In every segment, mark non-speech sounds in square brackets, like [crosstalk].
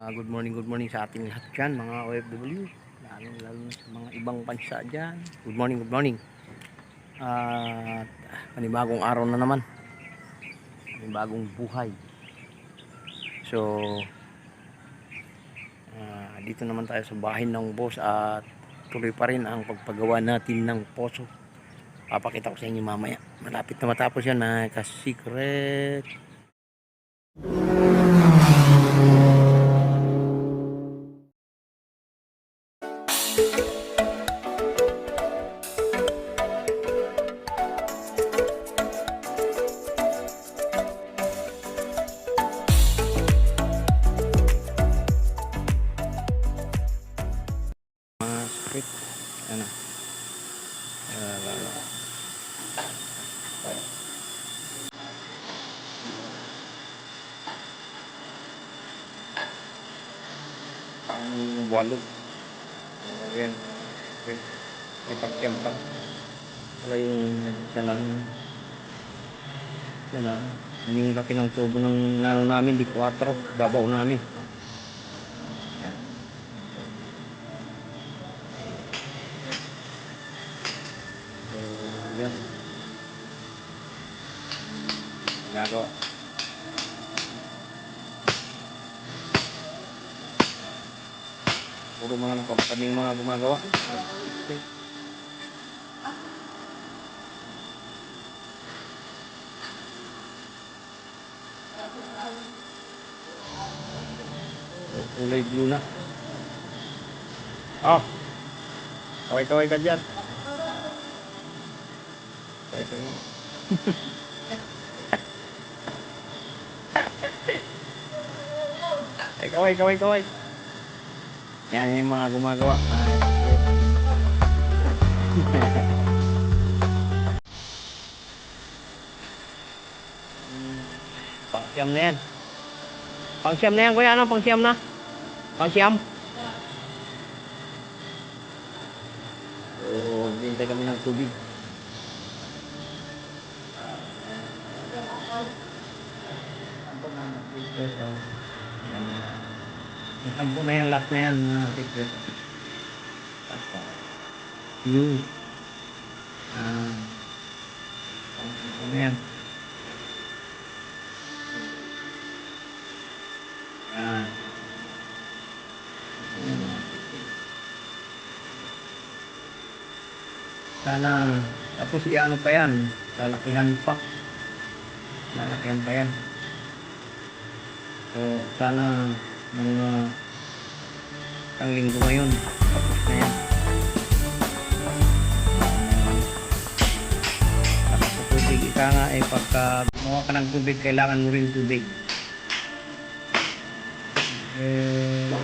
Ah, good morning, good morning sa ating lahat dyan, mga OFW. Lalo, lalo sa mga ibang bansa dyan. Good morning, good morning. At panibagong araw na naman. Panibagong buhay. So, ah, dito naman tayo sa bahay ng boss at tuloy pa rin ang pagpagawa natin ng poso. Papakita ko sa inyo mamaya. Malapit na matapos yan na ka-secret. Ah, lalo. ang walo ayan okay. may pagkempa wala yung isa lang isa lang Yan yung laki ng tubo ng lalo namin di 4 babaw namin So, yan. Ginagawa. Puro mga ng company yung mga gumagawa. Kulay blue na. Oh! Kaway-kaway ka dyan. Ito yun. Ay, kaway, kaway, kaway. Yan yung mga gumagawa. Pangsiyam na yan. Pangsiyam na yan, kuya. Ano? Pangsiyam na? Pangsiyam? Oo, bintay kami ng tubig. Natampo na yan lahat na yan. mga secret. Hmm. Ah. Na yan. Yan. Sana, tapos i-ano pa yan, lalakihan pa. Lalakihan pa yan. So, sana mga isang linggo ngayon, tapos na yan. Tapos sa tubig, ika nga eh, pagka gumawa ka ng tubig, kailangan mo rin tubig. Eh,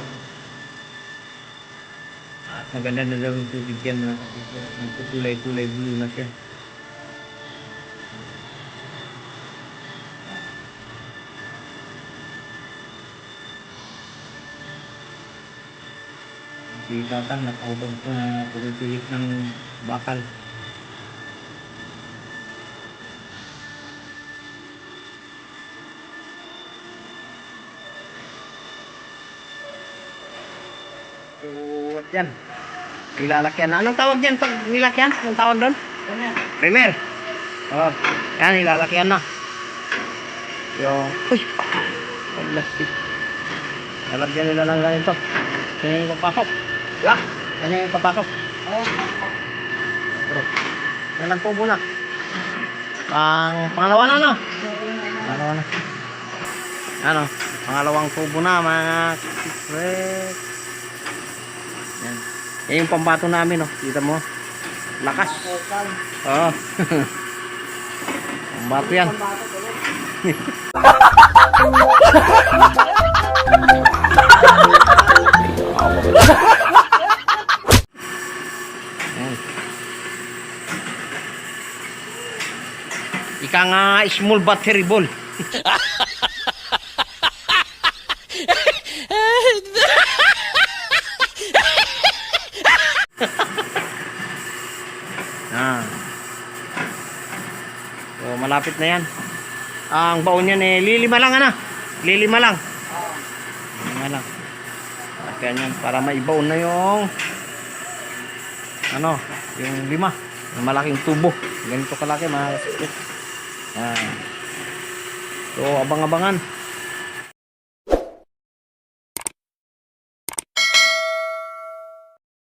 maganda na daw yung tubig yan na nagtutulay-tulay blue na siya. Si tatang nakaubag pa na pagpipilit ng bakal. So, what yan? Nilalakyan. Anong tawag dyan pag nilakyan? Anong tawag doon? Primer. Oh, yan, nilalakyan na. Yung, uy, plastic. Lalagyan nila lang ganito. Yan yung papasok. Yeah. Yan yung papasok. Bro. Yan ang tubo na. Pang, pangalawa na no? Pangalawa na. Ano? Pangalawang tubo na mga secret. Yan. Yan yung pambato namin no. Kita mo. Lakas. Oo. [laughs] pambato yan. Yan. [laughs] Ika nga small battery ball. [laughs] ah. So, malapit na yan. Ang baon niyan eh, lilima lang ano? Lilima lang. Lilima lang. Lalakyan yan para maibaon na yung ano, yung lima. Yung malaking tubo. Ganito kalaki mga Yan. So, abang-abangan.